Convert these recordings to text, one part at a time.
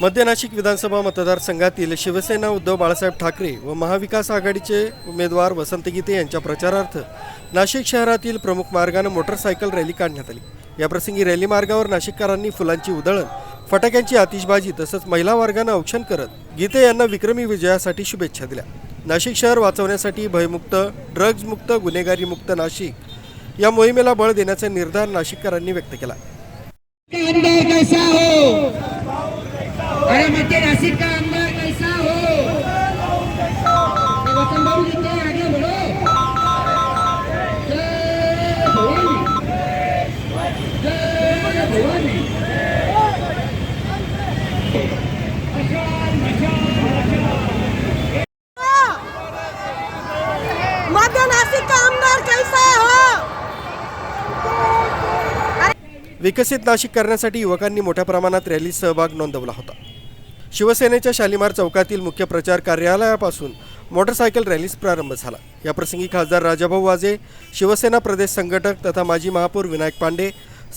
मध्य नाशिक विधानसभा मतदारसंघातील शिवसेना उद्धव बाळासाहेब ठाकरे व महाविकास आघाडीचे उमेदवार वसंत गीते यांच्या प्रचारार्थ नाशिक शहरातील प्रमुख मार्गानं मोटरसायकल रॅली काढण्यात आली. याप्रसंगी रॅली मार्गावर नाशिककरांनी फुलांची उधळण फटाक्यांची आतिषबाजी तसंच महिला वर्गानं औक्षण करत गीते यांना विक्रमी विजयासाठी शुभेच्छा दिल्या. नाशिक शहर वाचवण्यासाठी भयमुक्त ड्रग्जमुक्त गुन्हेगारीमुक्त नाशिक या मोहिमेला बळ देण्याचा निर्धार नाशिककरांनी व्यक्त केला. विकसित नाशिक करण्यासाठी युवकांनी मोठ्या प्रमाणात रॅलीत सहभाग नोंदवला होता. शिवसेनेच्या शालिमार चौकातील मुख्य प्रचार कार्यालयापासून मोटरसायकल रॅलीस प्रारंभ झाला. याप्रसंगी खासदार राजाभाऊ वाजे शिवसेना प्रदेश संघटक तथा माजी महापौर विनायक पांडे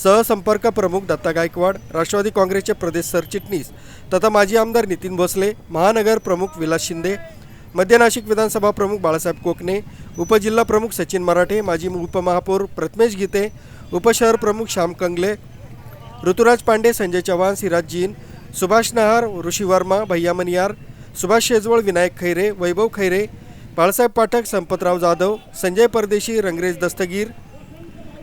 सहसंपर्क प्रमुख दत्ता गायकवाड राष्ट्रवादी काँग्रेसचे प्रदेश सरचिटणीस तथा माजी आमदार नितीन भोसले महानगर प्रमुख विलास शिंदे मध्य नाशिक विधानसभा प्रमुख बाळासाहेब कोकणे उपजिल्हा प्रमुख सचिन मराठे माजी उपमहापौर प्रथमेश गीते उपशहर प्रमुख श्याम कंगले ऋतुराज पांडे संजय चव्हाण सिराज जीन सुभाष नहार ऋषी वर्मा भैया मनियार सुभाष शेजवळ विनायक खैरे वैभव खैरे बाळासाहेब पाठक संपतराव जाधव संजय परदेशी रंगरेज दस्तगीर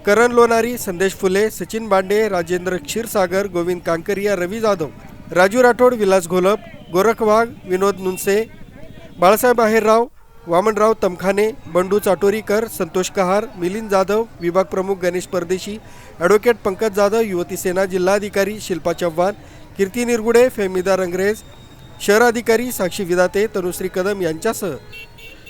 करण लोणारी संदेश फुले सचिन बांडे राजेंद्र क्षीरसागर गोविंद कांकरिया रवी जाधव राजू राठोड विलास घोलप गोरख वाघ विनोद नुनसे बाळासाहेब आहेरराव वामनराव तमखाने बंडू चाटोरीकर संतोष कहार मिलिंद जाधव विभाग प्रमुख गणेश परदेशी ॲडव्होकेट पंकज जाधव युवती सेना जिल्हाधिकारी शिल्पा चव्हाण कीर्ती निरगुडे फेमिदा रंगरेज शहराधिकारी साक्षी विदाते तनुश्री कदम यांच्यासह.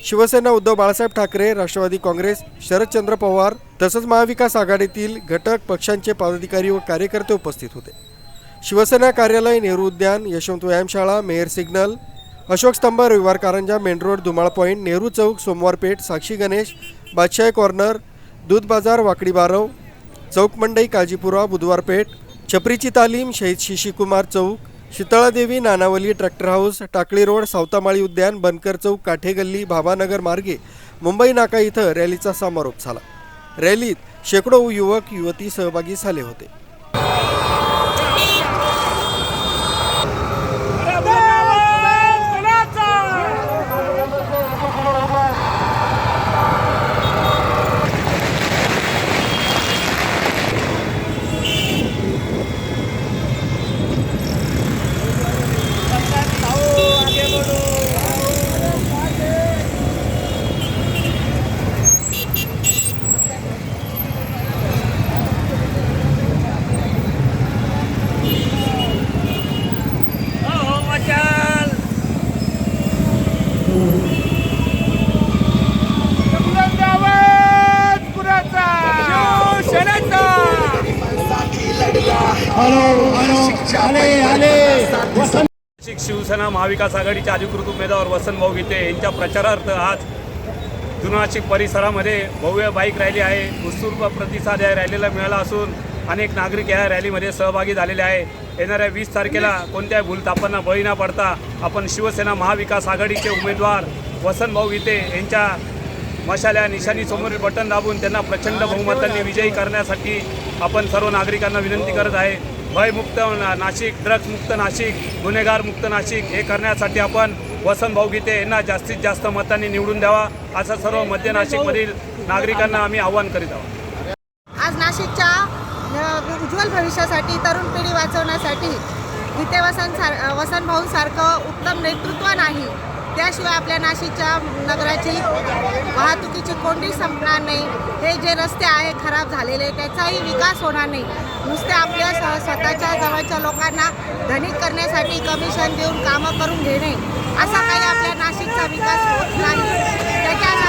शिवसेना उद्धव बाळासाहेब ठाकरे राष्ट्रवादी काँग्रेस शरदचंद्र पवार तसंच महाविकास आघाडीतील घटक पक्षांचे पदाधिकारी व कार्यकर्ते उपस्थित होते. शिवसेना कार्यालय नेहरू उद्यान यशवंत व्यायामशाळा mayor signal Ashok Stambh Raviwar Karanja main road Dhumal point Nehru chowk Somwar Peth Sakshi Ganesh बादशाही कॉर्नर दूध बाजार वाकडी बारव चौक मंडई काजीपुरा बुधवार पेठ छपरीची तालीम Shahid Shishikumar chowk Sheetaladevi Nanavali tractor house Takli road Savatamali उद्यान बनकर चौक काठे गल्ली भाभानगर मार्गे मुंबई नाका इथं रॅलीचा समारोप झाला. रॅलीत शेकडो युवक युवती सहभागी झाले होते. नाशिक शिवसेना महाविकास आघाडीचे अधिकृत उमेदवार वसंतभाऊ गीते यांच्या प्रचारार्थ आज जुना नाशिक परिसरामध्ये भव्य बाईक रॅली आहे. उत्स्फूर्त प्रतिसाद या रॅलीला मिळाला असून अनेक नागरिक या रॅलीमध्ये सहभागी झालेले आहे. येणाऱ्या वीस तारखेला कोणत्याही भूलतापांना बळी न पडता आपण शिवसेना महाविकास आघाडीचे उमेदवार वसंतभाऊ गीते यांच्या मशाल्या निशाणीसमोर बटन दाबून त्यांना प्रचंड बहुमतांनी विजयी करण्यासाठी आपण सर्व नागरिकांना विनंती करत आहे. भयमुक्त नाशिक ड्रग्जमुक्त नाशिक गुन्हेगारमुक्त नाशिक हे करण्यासाठी आपण वसंतभाऊ गीते यांना जास्तीत जास्त मतांनी निवडून द्यावा. असं सर्व मध्य नाशिकमधील नागरिकांना आम्ही आवाहन करीत आहोत. आज नाशिकच्या उज्ज्वल भविष्यासाठी तरुण पिढी वाचवण्यासाठी गीते वसंत सार वसंत भाऊ सारखं उत्तम नेतृत्व नाही. त्याशिवाय आपल्या नाशिकच्या नगराची वाहतुकीची कोंडी संपणार नाही. हे जे रस्ते आहे खराब झालेले त्याचाही विकास होणार नाही. नुसते आपल्या स- स्वतःच्या जवळच्या लोकांना धनिक करण्यासाठी कमिशन देऊन कामं करून घेणे. असा काही आपल्या नाशिकचा विकास होत नाही. त्याच्या